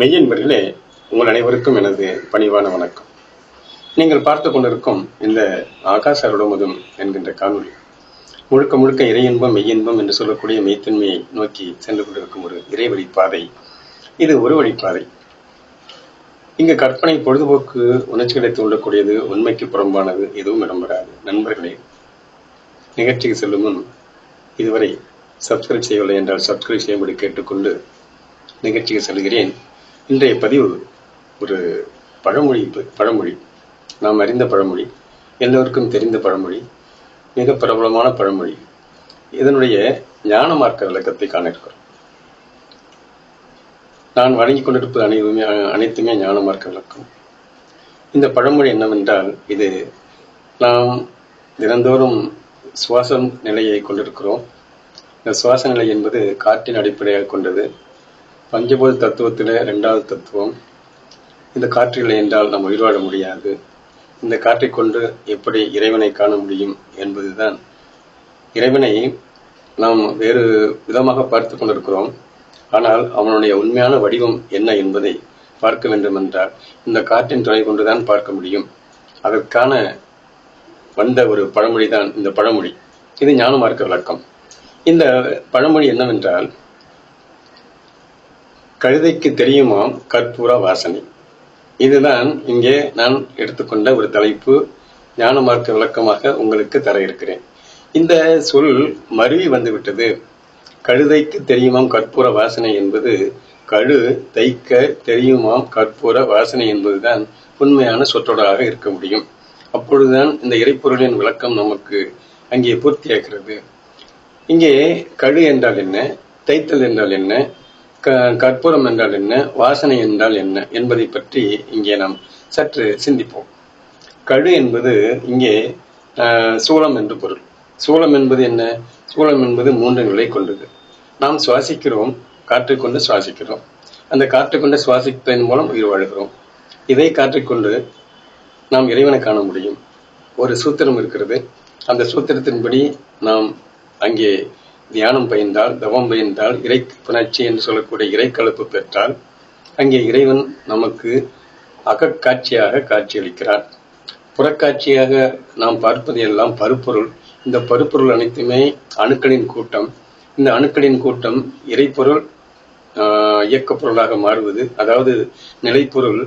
மெய்யன்பர்களே உங்கள் அனைவருக்கும் எனது பணிவான வணக்கம். நீங்கள் பார்த்து கொண்டிருக்கும் இந்த ஆகாச அருடமுதும் என்கின்ற காணொளி முழுக்க முழுக்க இறையின்பம் மெய்யின்பம் என்று சொல்லக்கூடிய மெய்த்தன்மையை நோக்கி சென்று கொண்டிருக்கும் ஒரு இறைவழி பாதை. இது ஒரு வழிப்பாதை இங்கு கற்பனை பொழுதுபோக்கு உணர்ச்சிகளை தூண்டக்கூடியது உண்மைக்கு புறம்பானது எதுவும் இடம்பெறாது. நண்பர்களே நிகழ்ச்சிக்கு செல்லும் முன் இதுவரை சப்ஸ்கிரைப் செய்யவில்லை என்றால் சப்ஸ்கிரைப் செய்யும்படி கேட்டுக்கொண்டு நிகழ்ச்சிக்கு செல்கிறேன். இன்றைய பதிவு ஒரு பழமொழி பழமொழி. நாம் அறிந்த பழமொழி எல்லோருக்கும் தெரிந்த பழமொழி மிக பிரபலமான பழமொழி. இதனுடைய ஞான மார்க்க விளக்கத்தை காண இருக்கிறோம் நான் வழங்கிக் கொண்டிருப்பது அனைவருமே அனைத்துமே ஞான மார்க்க விளக்கம். இந்த பழமொழி என்னவென்றால் இது நாம் தினந்தோறும் சுவாசம் நிலையை கொண்டிருக்கிறோம். இந்த சுவாச நிலை என்பது காற்றின் அடிப்படையாக கொண்டது. பஞ்சபூத தத்துவத்தில் ரெண்டாவது தத்துவம். இந்த காற்று இல்லை என்றால் நாம் உயிர் வாழ முடியாது. இந்த காற்றை கொண்டு எப்படி இறைவனை காண முடியும் என்பதுதான். இறைவனை நாம் வேறு விதமாக பார்த்து கொண்டிருக்கிறோம். ஆனால் அவனுடைய உண்மையான வடிவம் என்ன என்பதை பார்க்க வேண்டும் என்றால் இந்த காற்றின் துணை கொண்டுதான் பார்க்க முடியும். அதற்கான வந்த ஒரு பழமொழி தான் இந்த பழமொழி. இது ஞானமார்க்க விளக்கம். இந்த பழமொழி என்னவென்றால் கழுதைக்கு தெரியுமாம் கற்பூர வாசனை? இதுதான் இங்கே நான் எடுத்துக்கொண்ட ஒரு தலைப்பு. ஞான மார்க்க விளக்கமாக உங்களுக்கு தர இருக்கிறேன். இந்த சொல் மருவி வந்துவிட்டது. கழுதைக்கு தெரியுமாம் கற்பூர வாசனை என்பது? கழு தைக்க தெரியுமாம் கற்பூர வாசனை என்பதுதான் உண்மையான சொற்றொடராக இருக்க முடியும். அப்பொழுதுதான் இந்த இறைப்பொருளின் விளக்கம் நமக்கு அங்கே பூர்த்தியாகிறது. இங்கே கழு என்றால் என்ன? தைத்தல் என்றால் என்ன? க கற்பூரம் என்றால் என்ன? வாசனை என்றால் என்ன? என்பதை பற்றி இங்கே நாம் சற்று சிந்திப்போம். கழு என்பது இங்கே சூளம் என்று பொருள். சூளம் என்பது என்ன? சூளம் என்பது மூன்று நிலை கொண்டது. நாம் சுவாசிக்கிறோம் காற்றை கொண்டு சுவாசிக்கிறோம். அந்த காற்றை கொண்டு சுவாசிப்பதன் மூலம் உயிர் வாழ்கிறோம். இதை காற்றைக்கொண்டு நாம் இறைவனை காண முடியும். ஒரு சூத்திரம் இருக்கிறது. அந்த சூத்திரத்தின்படி நாம் அங்கே தியானம் பயின்றால் தவம் பயின்றால் இறை புணர்ச்சி என்று சொல்லக்கூடிய இறைக்கலப்பு பெற்றால் அங்கே இறைவன் நமக்கு அகக்காட்சியாக காட்சியளிக்கிறார். புறக்காட்சியாக நாம் பார்ப்பது எல்லாம் பருப்பொருள். இந்த பருப்பொருள் அனைத்துமே அணுக்களின் கூட்டம். இந்த அணுக்களின் கூட்டம் இறைப்பொருள் இயக்கப்பொருளாக மாறுவது. அதாவது நிலைப்பொருள்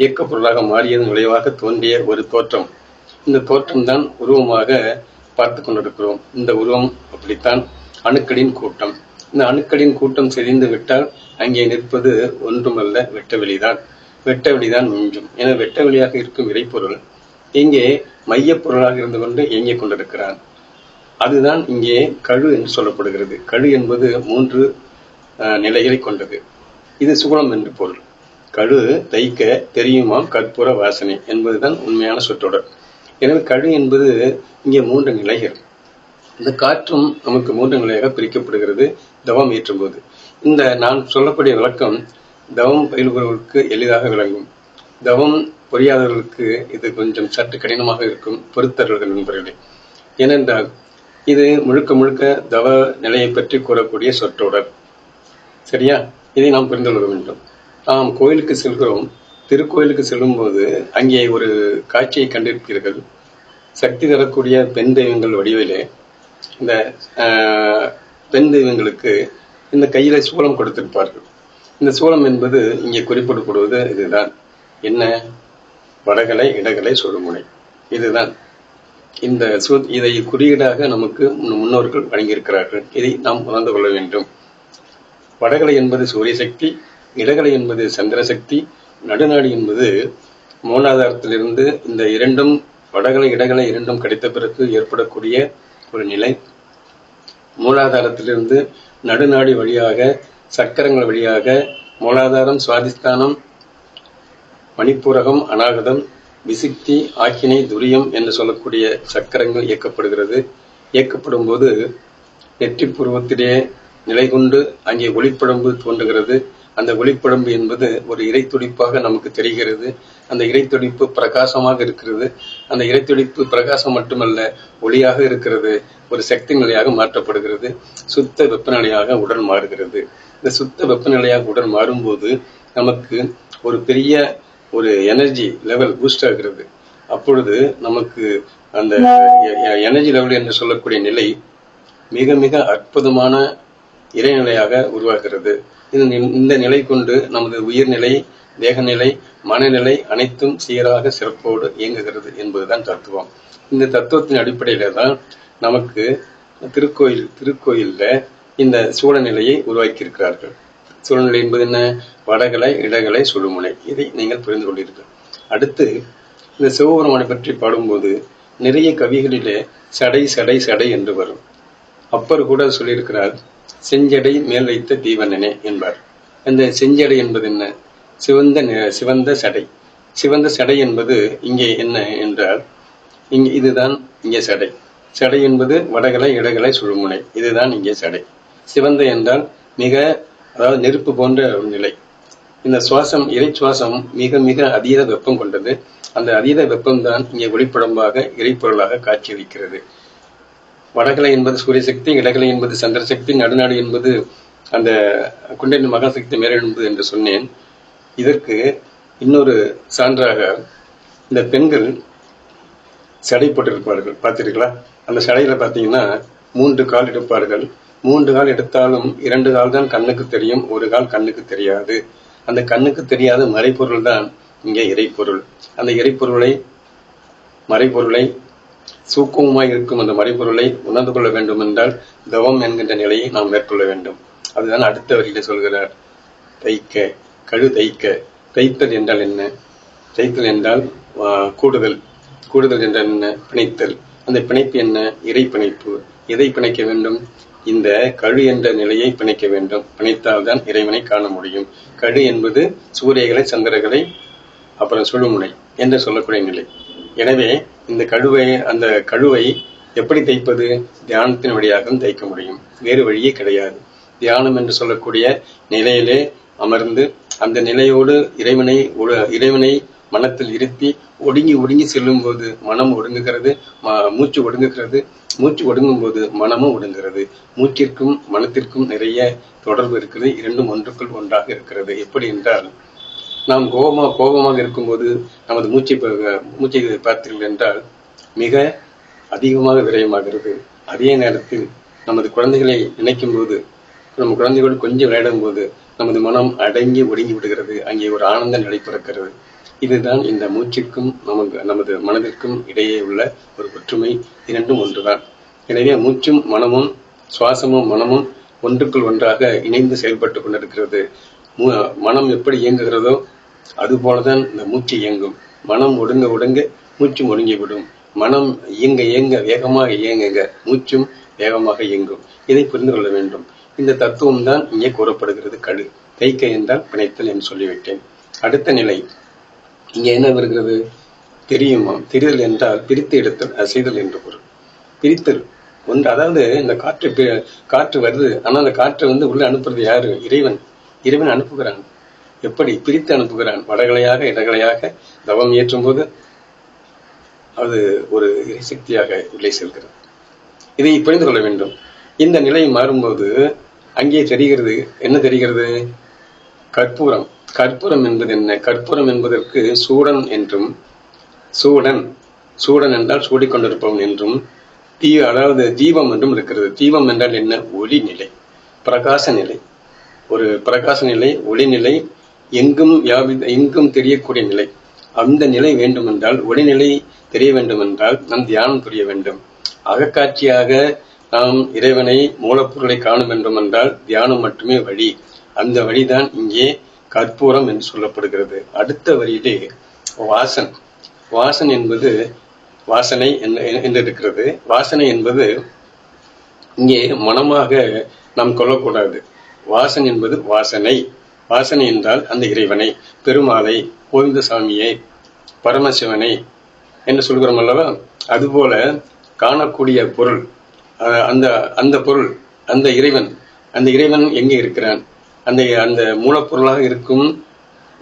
இயக்கப்பொருளாக மாறியதன் விளைவாக தோன்றிய ஒரு தோற்றம். இந்த தோற்றம் தான் உருவமாக பார்த்து கொண்டிருக்கிறோம். இந்த உருவம் அப்படித்தான் அணுக்களின் கூட்டம். இந்த அணுக்களின் கூட்டம் செறிந்து விட்டால் அங்கே நிற்பது ஒன்றுமல்ல வெட்டவெளிதான். வெட்டவெளிதான் மிஞ்சும். என வெட்டவெளியாக இருக்கும் இறைப்பொருள் இங்கே மையப்பொருளாக இருந்து கொண்டு இயங்கிக் கொண்டிருக்கிறான். அதுதான் இங்கே கழு என்று சொல்லப்படுகிறது. கழு என்பது மூன்று நிலைகளை கொண்டது. இது சுகுணம் என்று பொருள். கழு தைக்க தெரியுமாம்? கற்பூர வாசனை என்பதுதான் உண்மையான சொற்றொடர். எனவே கழு என்பது இங்கே மூன்று நிலைகள். இந்த காற்றும் நமக்கு மூன்று நிலையாக பிரிக்கப்படுகிறது. தவம் ஏற்றும் போது இந்த நான் சொல்லக்கூடிய விளக்கம் தவம் பயில்பவர்களுக்கு எளிதாக விளங்கும். தவம் புரியாதவர்களுக்கு இது கொஞ்சம் சற்று கடினமாக இருக்கும். பொறுத்தர்கள் நண்பர்களே. ஏனென்றால் இது முழுக்க முழுக்க தவ நிலையை பற்றி கூறக்கூடிய சொற்றொடர். சரியா? இதை நாம் புரிந்து கொள்ள வேண்டும். நாம் கோயிலுக்கு செல்கிறோம். திருக்கோயிலுக்கு செல்லும்போது அங்கே ஒரு காட்சியை கண்டிருப்பீர்கள். சக்தி தரக்கூடிய பெண் தெய்வங்கள் வடிவிலே இந்த பெண் தெய்வங்களுக்கு இந்த கையில சூளம் கொடுத்திருப்பார்கள் இந்த சூளம் என்பது இங்கே குறிப்பிடப்படுவது இதுதான். என்ன? வடகலை இடகலை சுடுமுனை இதுதான். இந்த சு இதை குறியீடாக நமக்கு முன்னோர்கள் வழங்கியிருக்கிறார்கள். இதை நாம் உணர்ந்து கொள்ள வேண்டும். வடகலை என்பது சூரிய சக்தி இடகலை என்பது சந்திர சக்தி நடுநாடு என்பது மூலாதாரத்திலிருந்து இந்த இரண்டும் வடகலை இடகலை இரண்டும் கிடைத்த பிறகு ஏற்படக்கூடிய ஒரு நிலை. மூலாதாரத்திலிருந்து நடுநாடி வழியாக சக்கரங்கள் வழியாக மூலாதாரம் சுவாதிஸ்தானம் மணிப்பூரகம் அநாகதம் விசிக்தி ஆக்கினை துரியம் என்று சொல்லக்கூடிய சக்கரங்கள் இயக்கப்படுகிறது. இயக்கப்படும் போது நெற்றி பூர்வத்திலே நிலை கொண்டு அங்கே ஒளிப்படம்பு தோன்றுகிறது. அந்த ஒளிப்படம்பு என்பது ஒரு இறை துடிப்பாக நமக்கு தெரிகிறது. அந்த இறைத்துடிப்பு பிரகாசமாக இருக்கிறது. அந்த இறைத்துடிப்பு பிரகாசம் மட்டுமல்ல ஒளியாக இருக்கிறது. ஒரு சக்தி நிலையாக மாற்றப்படுகிறது. சுத்த வெப்பநிலையாக உடல் மாறுகிறது. இந்த சுத்த வெப்பநிலையாக உடல் மாறும்போது நமக்கு ஒரு பெரிய ஒரு எனர்ஜி லெவல் பூஸ்ட் ஆகிறது. அப்பொழுது நமக்கு அந்த எனர்ஜி லெவல் என்று சொல்லக்கூடிய நிலை மிக மிக அற்புதமான இறைநிலையாக உருவாகிறது. இந்த நிலை கொண்டு நமது உயிர்நிலை தேகநிலை மனநிலை அனைத்தும் சீராக சிறப்போடு இயங்குகிறது என்பதுதான் தத்துவம். இந்த தத்துவத்தின் அடிப்படையில தான் நமக்கு திருக்கோயில் திருக்கோயில்ல இந்த சூழநிலையை உருவாக்கியிருக்கிறார்கள். சூழ்நிலை சூழநிலை என்பது என்ன? வடகலை இடகலை சுழுமுனை இதை நீங்கள் புரிந்து கொண்டீர்கள். அடுத்து இந்த சிவபெருமானை பற்றி பாடும்போது நிறைய கவிகளிலே சடை சடை சடை என்று வரும். அப்பர் கூட சொல்லியிருக்கிறார் செஞ்சடை மேல் வைத்த தீவனனே என்பார். அந்த செஞ்சடை என்பது என்ன? சிவந்த சிவந்த சடை. சிவந்த சடை என்பது இங்கே என்ன என்றால் இங்கே இதுதான் இங்கே சடை. சடை என்பது வடகலை இடகலை சுழுமுனை. இதுதான் இங்கே சடை. சிவந்த என்றால் மிக அதாவது நெருப்பு போன்ற ஒரு நிலை. இந்த சுவாசம் இறை சுவாசம் மிக மிக அதீத வெப்பம் கொண்டது. அந்த அதீத வெப்பம் தான் இங்கே ஒளிப்படம்பாக இறைப்பொருளாக காட்சியளிக்கிறது. வடகலை என்பது சூரிய சக்தி இடகலை என்பது சந்திர சக்தி நடுநாடு என்பது அந்த குண்டலினி மகாசக்தி மேலே என்பது என்று சொன்னேன். இதற்கு இன்னொரு சான்றாக இந்த பெண்கள் சடை போட்டிருப்பார்கள் பார்த்தீர்களா அந்த சடையில பார்த்தீங்கன்னா மூன்று கால் எடுப்பார்கள். மூன்று கால் எடுத்தாலும் இரண்டு கால் தான் கண்ணுக்கு தெரியும் ஒரு கால் கண்ணுக்கு தெரியாது. அந்த கண்ணுக்கு தெரியாத மறைப்பொருள் தான் இங்கே இறைப்பொருள் அந்த இறைப்பொருளை மறைப்பொருளை சூக்குமமாய் இருக்கும் அந்த மறைப்பொருளை உணர்ந்து கொள்ள வேண்டும் என்றால் தவம் என்கின்ற நிலையை நாம் மேற்கொள்ள வேண்டும். அதுதான் அடுத்த வரியில சொல்கிறார். தைக்க கழு தைக்க தைத்தல் என்றால் என்ன? தைத்தல் என்றால் கூடுதல். கூடுதல் என்றால் என்ன? பிணைத்தல். அந்த பிணைப்பு என்ன? இறை பிணைப்பு. எதை பிணைக்க வேண்டும்? இந்த கழு என்ற நிலையை பிணைக்க வேண்டும். பிணைத்தால்தான் இறைவனை காண முடியும். கழு என்பது சூரியகளை சந்திரகளை அப்புறம் சுழுமுனை என்று சொல்லக்கூடிய நிலை. எனவே இந்த கழுவை அந்த கழுவை எப்படி தைப்பது? தியானத்தின் வழியாகவும் தைக்க முடியும். வேறு வழியே கிடையாது. தியானம் என்று சொல்லக்கூடிய நிலையிலே அமர்ந்து அந்த நிலையோடு இறைவனை இறைவனை மனத்தில் இருத்தி ஒடுங்கி ஒடுங்கி செல்லும் போது மனம் ஒடுங்குகிறது ம- மூச்சு ஒடுங்குகிறது. மூச்சு ஒடுங்கும் போது மனமும் ஒடுங்குகிறது. மூச்சிற்கும் மனத்திற்கும் நிறைய தொடர்பு இருக்கிறது இரண்டும் ஒன்றுக்குள் ஒன்றாக இருக்கிறது. எப்படி என்றால் நாம் கோபமா கோபமாக இருக்கும்போது நமது மூச்சை மூச்சை பார்த்தீர்கள் என்றால் மிக அதிகமாக விரயமாகிறது. அதே நேரத்தில் நமது குழந்தைகளை நினைக்கும் போது நம்ம குழந்தைகள் கொஞ்சம் விளையாடும் போது நமது மனம் அடங்கி ஒடுங்கி விடுகிறது. அங்கே ஒரு ஆனந்தம் நடைபெறுகிறது இதுதான் இந்த மூச்சிற்கும் நமக்கு நமது மனதிற்கும் இடையே உள்ள ஒரு ஒற்றுமை. இரண்டும் ஒன்றுதான். எனவே மூச்சும் மனமும் சுவாசமும் மனமும் ஒன்றுக்குள் ஒன்றாக இணைந்து செயல்பட்டு கொண்டிருக்கிறது. மனம் எப்படி இயங்குகிறதோ அதுபோலதான் இந்த மூச்சு இயங்கும். மனம் ஒடுங்க ஒடுங்க மூச்சும் ஒடுங்கிவிடும் மனம் இயங்க இயங்க வேகமாக இயங்குங்க மூச்சும் வேகமாக இயங்கும். இதை புரிந்து கொள்ள வேண்டும். இந்த தத்துவம் தான் இங்கே கூறப்படுகிறது. கடு. தைக்க என்றால் பிணைத்தல் என்று சொல்லிவிட்டேன். அடுத்த நிலை. இங்கே என்ன வருகிறது? தெரியுமா? தெரிதல் என்றால் பிரித்து எடுத்தல் அசைதல் என்று பொருள். பிரித்தல். ஒன்று அதாவது இந்த காற்று காற்று வருது. ஆனால் அந்த காற்றை வந்து உள்ளே அனுப்புறது யாரு? இறைவன். இறைவன் அனுப்புகிறான். எப்படி? பிரித்து அனுப்புகிறான். வடகலையாக இடகலையாக தவம் ஏற்றும் போது அது ஒரு இறைசக்தியாக உள்ளே செல்கிறது. இதை புரிந்து கொள்ள வேண்டும். இந்த நிலை மாறும்போது அங்கே தெரிகிறது. என்ன தெரிகிறது? கற்பூரம். கற்பூரம் என்பது என்ன? கற்பூரம் என்பதற்கு சூடன் என்றும் சூடன் சூடன் என்றால் சூடிக்கொண்டிருப்பவன் என்றும் தீ அதாவது தீபம் என்றும் இருக்கிறது. தீபம் என்றால் என்ன? ஒளி நிலை பிரகாச நிலை. ஒரு பிரகாச நிலை ஒளி நிலை எங்கும் வியாபி எங்கும் தெரியக்கூடிய நிலை. அந்த நிலை வேண்டுமென்றால் ஒளிநிலை தெரிய வேண்டுமென்றால் நம் தியானம் புரிய வேண்டும். அகக்காட்சியாக நாம் இறைவனை மூலப்பொருளை காணும் என்றும் என்றால் தியானம் மட்டுமே வழி. அந்த வழிதான் இங்கே கற்பூரம் என்று சொல்லப்படுகிறது. அடுத்த வரியிலே வாசன். வாசன் என்பது வாசனை என்று இருக்கிறது வாசனை என்பது இங்கே மனமாக நாம் கொள்ளக்கூடாது. வாசன் என்பது வாசனை. வாசனை என்றால் அந்த இறைவனை பெருமாளை கோவிந்த சாமியை பரமசிவனை என்று சொல்கிறோம் அல்லவா? அதுபோல காணக்கூடிய பொருள் அந்த அந்த பொருள் அந்த இறைவன் அந்த இறைவன் எங்கே இருக்கிறான்? அந்த அந்த மூலப்பொருளாக இருக்கும்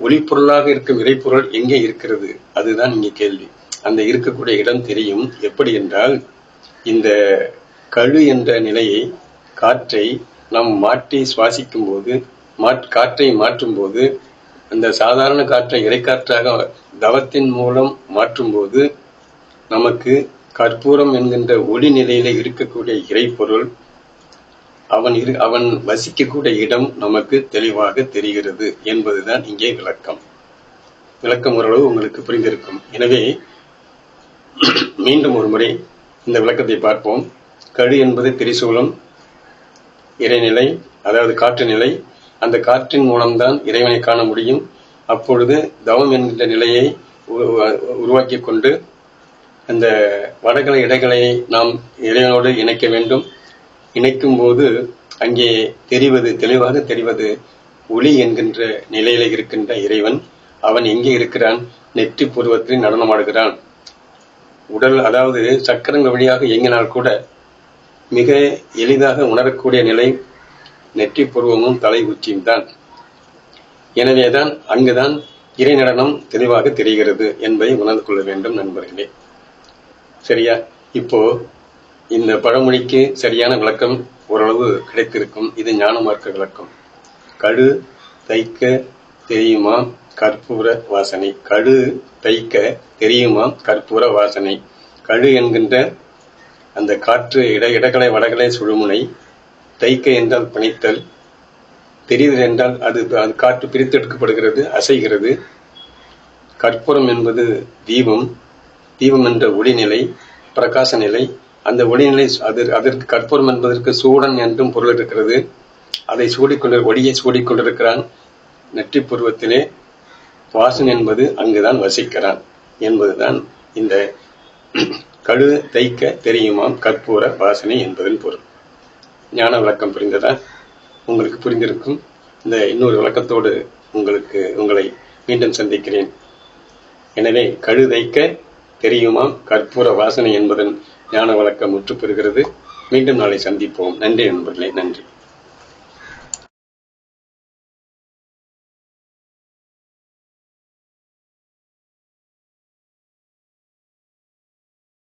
ஒளிப்பொருளாக இருக்கும் இறைப்பொருள் எங்கே இருக்கிறது? அதுதான் இங்கே கேள்வி. அந்த இருக்கக்கூடிய இடம் தெரியும். எப்படி என்றால் இந்த கழு என்ற நிலையை காற்றை நாம் மாற்றி சுவாசிக்கும் போது மாற்- காற்றை மாற்றும் போது அந்த சாதாரண காற்றை இறைக்காற்றாக தவத்தின் மூலம் மாற்றும்போது நமக்கு கற்பூரம் என்கின்ற ஒளி நிலையில இருக்கக்கூடிய இறைப்பொருள் அவன் இரு அவன் வசிக்கக்கூடிய இடம் நமக்கு தெளிவாக தெரிகிறது என்பதுதான் இங்கே விளக்கம். விளக்கம் ஓரளவு உங்களுக்கு புரிந்திருக்கும். எனவே மீண்டும் ஒரு முறை இந்த விளக்கத்தை பார்ப்போம். கழு என்பது திரிசூலம் இறைநிலை அதாவது காற்று நிலை. அந்த காற்றின் மூலம்தான் இறைவனை காண முடியும். அப்பொழுது தவம் என்கின்ற நிலையை உருவாக்கி கொண்டு அந்த வடகளை இடைகளை நாம் இறைவனோடு இணைக்க வேண்டும். இணைக்கும் போது அங்கே தெரிவது தெளிவாக தெரிவது ஒளி என்கின்ற நிலையில இருக்கின்ற இறைவன். அவன் எங்கே இருக்கிறான்? நெற்றி பூர்வத்தில் நடனமாடுகிறான். உடல் அதாவது சக்கரங்கள் வழியாக இயங்கினால் கூட மிக எளிதாக உணரக்கூடிய நிலை நெற்றி பூர்வமும் தலை உச்சியும் தான். எனவேதான் அங்குதான் இறை நடனம் தெளிவாக தெரிகிறது என்பதை உணர்ந்து கொள்ள வேண்டும் நண்பர்களே. சரியா? இப்போ இந்த பழமொழிக்கு சரியான விளக்கம் ஓரளவு கிடைத்திருக்கும். இது ஞான மார்க்க விளக்கம். கடு தைக்க தெரியுமா? கற்பூர வாசனை. கடு தைக்க தெரியுமா? கற்பூர வாசனை. கடு என்கின்ற அந்த காற்று இட இடகலை வடகலை சுழுமுனை தைக்க என்றால் பணித்தல் தெரிதல் என்றால் அது அது காற்று பிரித்தெடுக்கப்படுகிறது அசைகிறது. கற்பூரம் என்பது தீபம். தீபம் என்ற ஒளிநிலை பிரகாச நிலை அந்த ஒளிநிலை அது அதற்கு கற்பூரம் என்பதற்கு சூடன் என்றும் பொருள் இருக்கிறது அதை சூடிக்கொண்டு ஒளியை சூடிக்கொண்டிருக்கிறான். நெற்றி பருவத்திலே வாசன் என்பது அங்குதான் வசிக்கிறான் என்பதுதான் இந்த கழு தைக்க தெரியுமாம் கற்பூர வாசனை என்பதன் பொருள். ஞான விளக்கம் புரிந்ததா? உங்களுக்கு புரிந்திருக்கும். இந்த இன்னொரு விளக்கத்தோடு உங்களுக்கு உங்களை மீண்டும் சந்திக்கிறேன். எனவே கழுதைக்க தெரியுமாம் கற்பூர வாசனை என்பதன் ஞான வழக்கம் முற்று பெறுகிறது. மீண்டும் நாளை சந்திப்போம். நன்றி நண்பர்களே. நன்றி.